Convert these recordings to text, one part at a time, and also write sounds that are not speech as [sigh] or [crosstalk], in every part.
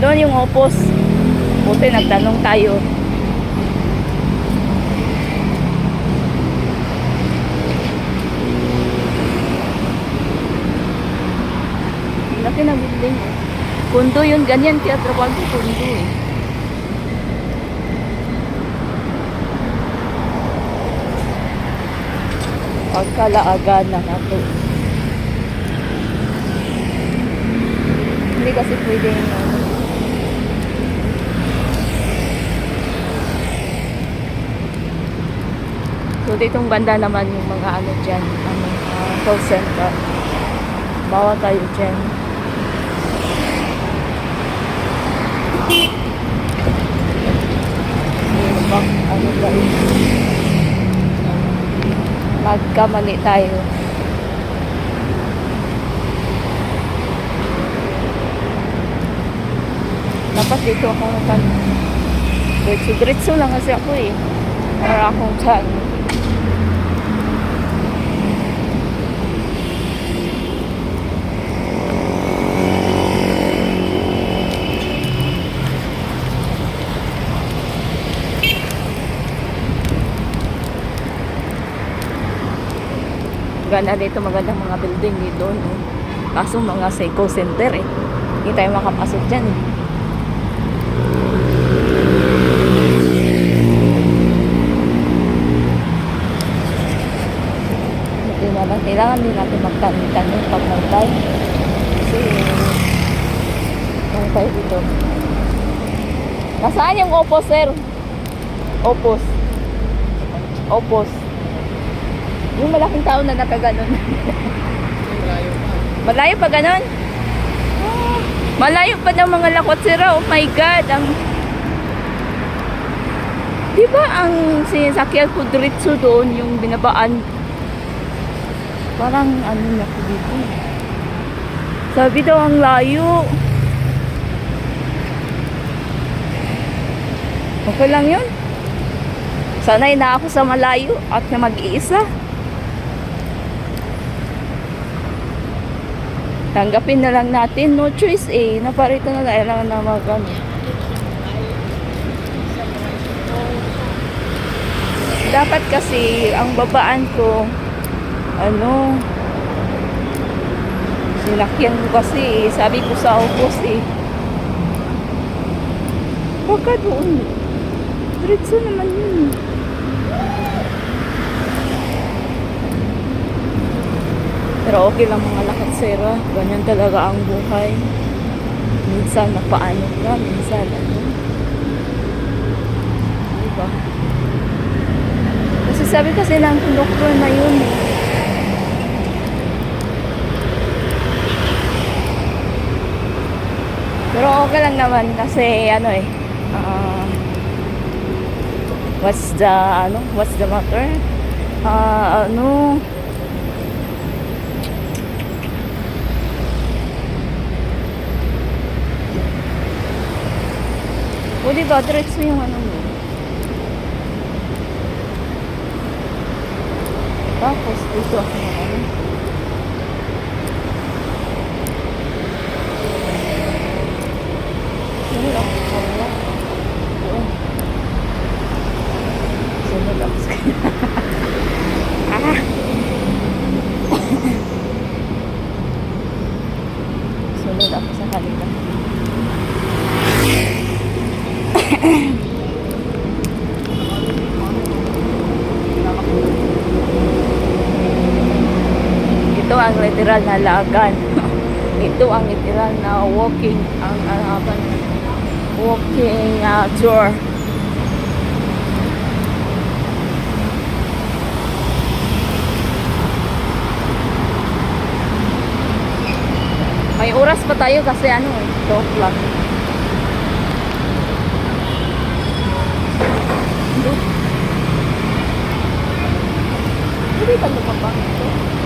Nandun yung opos. Buti nagtanong tayo. Laki na building. eh. Kundo yun, ganyan kaya trabaho kundo eh. Pagkalaagan na nato. Hindi kasi pwede yung ano. So ditong banda naman yung mga ano dyan, ano, ah, call center. Bawal tayo dyan. Ba? Ano yun? Magkamali tayo. Dapat dito ako nakan. Diretso-diretso lang kasi ako eh. Para akong chan. Ganda dito magandang mga building dito. No? Kaso mga Seiko Center eh. Hindi tayo makapasok dyan eh. Naman, kailangan din natin magtanong pag mangkay. Kasi, mangkay dito. Nasaan yung opos, sir? Opos. Opos. Yung malaking tao na nakaganon. [laughs] Malayo pa ganon? Ah, Malayo pa ng mga lakot sira. Oh my God. Ang... Di ba ang sinasakyan ko diretso doon, yung binabaan? Parang ano na ko dito. Sabi daw ang layo. Okay lang yun. Sanay na ako sa malayo at na mag-iisa. Tanggapin na lang natin. No choice eh. Naparito na lang na mag ano. Dapat kasi ang babaan ko ano sinakyan ko kasi eh. Sabi ko sa opos eh. Huwag ka doon. Diretso naman yun. Pero okay lang mga lakad sera. Ganyan talaga ang buhay. Minsan napaano ka, minsan ano. Diba? Kasi sabi kasi ng doktor na yun eh. Pero okay lang naman kasi ano eh. ah, what's the ano? What's the matter? Ah, ano? O diba, diretso yung ano mo. Tapos dito ako na ano. Ako sa kanya. Oo. Sunod ako sa kanya. ah! Sunod ako sa kanila. Ito ang literal na lagan. Ito ang literal na walking ang araban. Walking uh, tour. May oras pa tayo kasi ano eh, 12 o'clock. Hindi ba lumabang ito?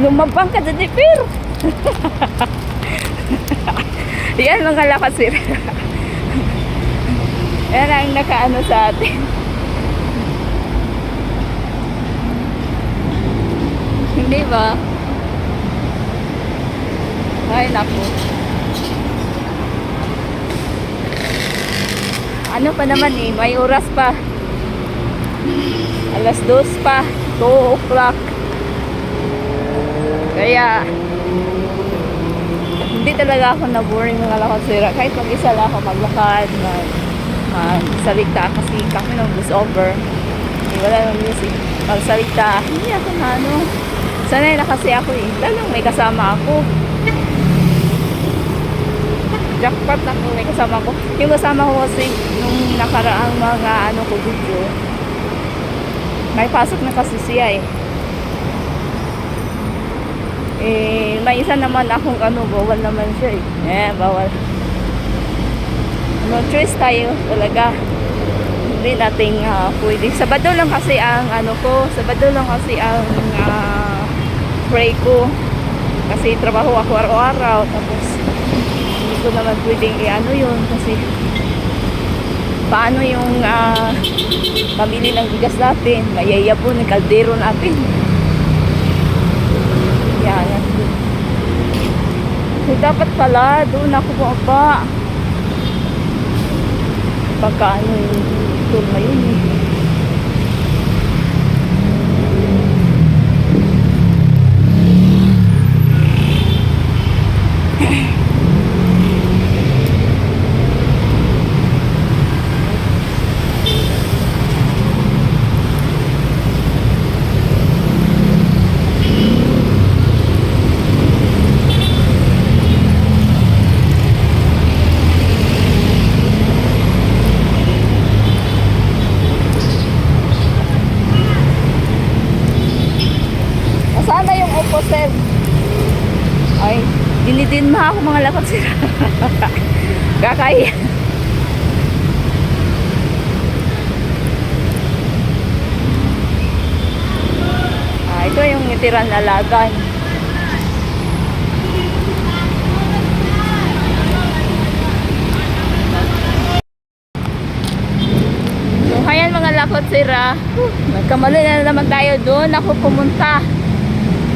Lumabang. Ka, Jennifer! [laughs] Yan mga lakas sir. [laughs] Yan ang nakaano sa atin. [laughs] Hindi ba? Ay, naku. Ano pa naman eh, may oras pa. Alas dos pa, 2 o'clock. Kaya, hindi talaga ako na-boring mga lakad sira. Kahit mag-isa lang ako maglakad, mag, magsalita kasi kami ng bus over. Eh, wala nang music. Magsalita, hindi ako na ano. Sanay na kasi ako eh. Lalong may kasama ako. Jackpot ako, may kasama ko. Yung kasama ko kasi nung nakaraang mga ano ko video, may pasok na kasi siya eh. Eh, may isa naman akong ano, bawal naman siya eh. Eh, bawal. No choice tayo talaga. Hindi nating ah, pwede. Sabado lang kasi ang ano ko, Sabado lang kasi ang ah, pray ko. Kasi trabaho ako araw-araw. Tapos, ko naman pwedeng i-ano yun kasi paano yung ah, pamili ng bigas natin, mayayabon ng kaldero natin. Yan. So, dapat pala, doon ako bumaba. Pagka ano yung tour na yun eh. Nasaan dinidin mo ako mga lapat sila. [laughs] Kakaya. Ah, ito yung nitiran na lagan. Ayan mga lakot sira. Nagkamali na naman tayo doon. Ako pumunta.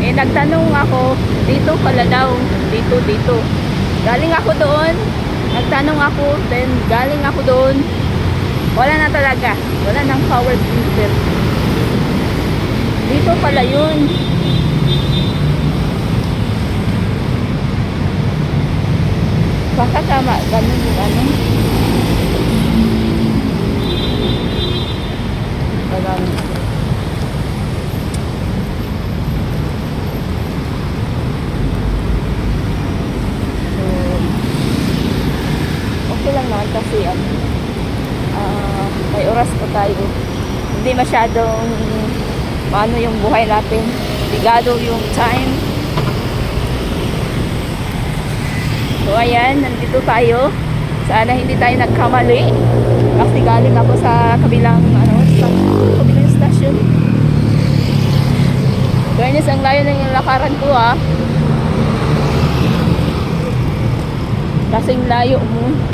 Eh, nagtanong ako, dito pala daw, dito, dito. Galing ako doon, nagtanong ako, then galing ako doon, wala na talaga, wala nang power filter. Dito pala yun. Baka tama, ganun yung ano. Ganun. So, okay lang naman kasi ano, ah, may oras pa tayo. Hindi masyadong paano yung buhay natin. Bigado yung time. So ayan, nandito tayo. Sana hindi tayo nagkamali. Kasi galing ako sa kabilang ano, sa kabilang station. Ganyan ang layo ng lakaran ko ah. Kasing layo mo. Maganda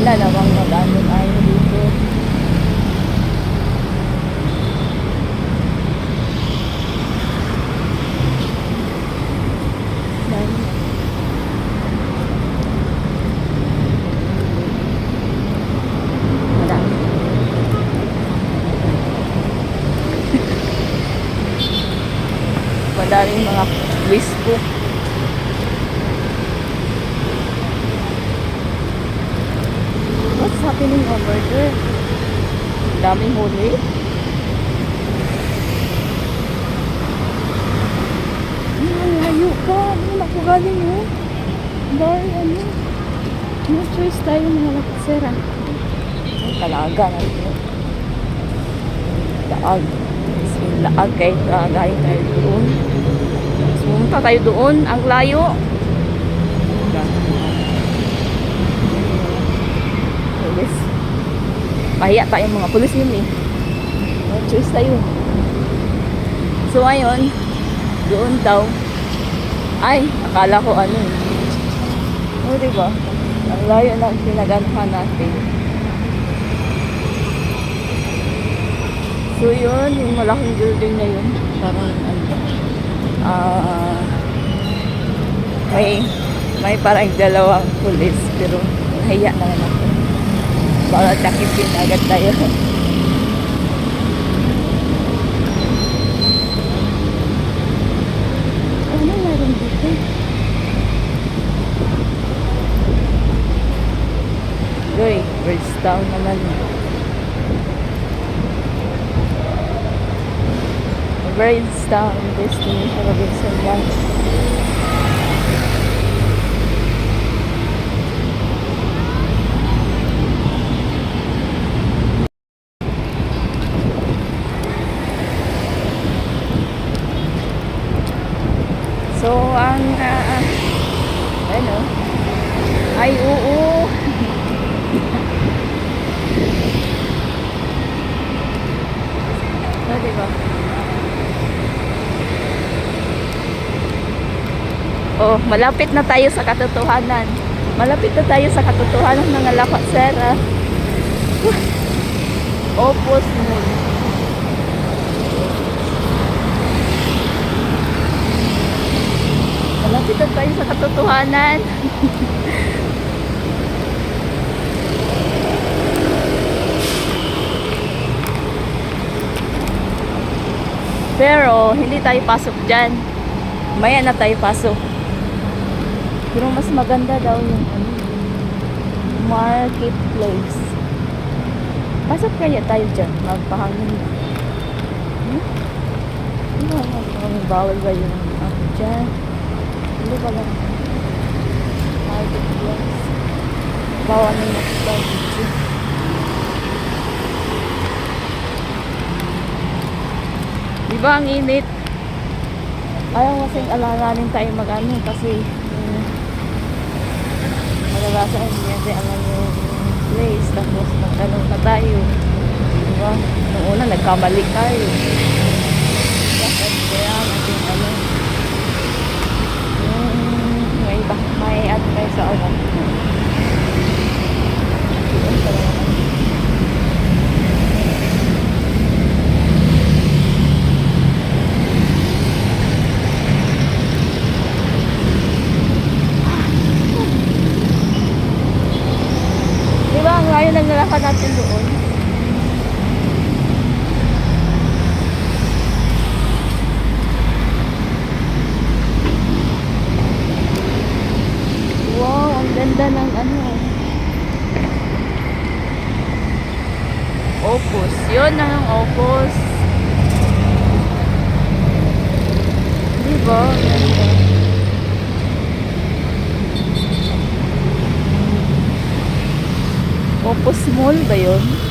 namang mag-ano tayo dito. Dami. Madami. Madaling mga wispo. What's happening over there? Ang Daming huli. Ang layo pa. Ano ako galing oh. Dahil ano. No choice tayo mga laksera. Ang talaga na ito. Laag. In, laag kahit uh, galing tayo doon. Sumunta tayo doon. Ang layo. Pulis. Pahiya tayong mga pulis yun eh. No choice tayo. So ayun, doon daw. Ay, akala ko ano eh. O, diba? Ang layo ng pinaganahan natin. So, yun, yung malaking building na yun. Parang, ano, ah, may, may parang dalawang pulis, pero nahiya na naman. Baka takipin agad tayo. ano meron dito? Uy, first down naman. Birds down destination Robinson Ranch. So, ang ah, ano? Ay, oo. So, [laughs] diba? Oh, malapit na tayo sa katotohanan. Malapit na tayo sa katotohanan ng alapat, sir. ah. [laughs] Opus moon. Malapit na tayo sa katotohanan. Pero, hindi tayo pasok dyan. Maya na tayo pasok. Pero mas maganda daw yung ano, marketplace. Pasok kaya tayo dyan. Magpahangin. Hmm? Ano ba? Ano, bawal ba yung ako dyan? Ano ba lang? Marketplace. Bawal na yung dyan. Di ba ang init? Ayaw kasing alanganin tayo mag-ano kasi um, malalasa hindi natin alam yung place tapos magtanong na tayo. Di ba? Noong una nagkamali tayo. Bakit kaya natin ano yung may, may at may sa ano. Yun pala naman. Di ba ang nalakad natin doon? Wow, ang ganda ng ano. Opus. Yun ang opus. Di ba? Opus Mall ba yun?